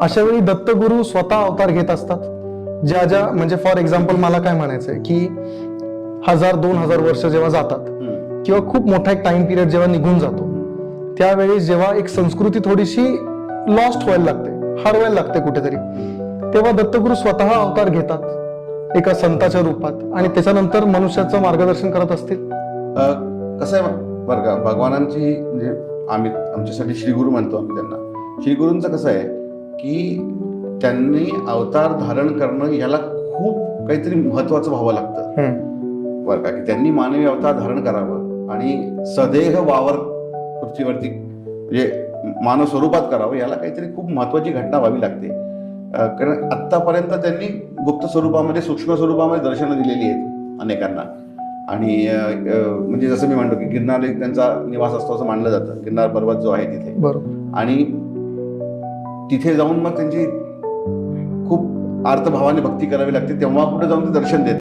अशा वेळी दत्तगुरू स्वतः अवतार घेत असतात. ज्या ज्या म्हणजे फॉर एक्झाम्पल मला काय म्हणायचंय की हजार दोन हजार वर्ष जेव्हा जातात. किंवा खूप मोठा एक टाइम पिरियड जेव्हा निघून जातो त्यावेळी जेव्हा एक संस्कृती थोडीशी लॉस्ट व्हायला लागते हरवायला लागते कुठेतरी. तेव्हा दत्तगुरू स्वतः अवतार घेतात एका संताच्या रूपात आणि त्याच्यानंतर मनुष्याचं मार्गदर्शन करत असतील. कसं आहे बरं का भगवानांची म्हणजे आम्ही आमच्यासाठी श्रीगुरु म्हणतो आम्ही त्यांना. श्रीगुरूंचं कसं आहे की त्यांनी अवतार धारण करणं याला खूप काहीतरी महत्वाचं व्हावं लागतं. बरं का? की त्यांनी मानवी अवतार धारण करावं आणि सदेह वावर पृथ्वीवरती म्हणजे मानव स्वरूपात करावं याला काहीतरी खूप महत्वाची घटना व्हावी लागते. कारण आत्तापर्यंत त्यांनी गुप्त स्वरूपामध्ये सूक्ष्म स्वरूपामध्ये दर्शनं दिलेली आहेत अनेकांना. आणि म्हणजे जसं मी म्हणतो की गिरनार एक त्यांचा निवास असतो असं मानलं जातं. गिरनार पर्वत जो आहे तिथे. आणि तिथे जाऊन मग त्यांची खूप अर्थभावाने भक्ती करावी लागते तेव्हा कुठे जाऊन ते दर्शन देत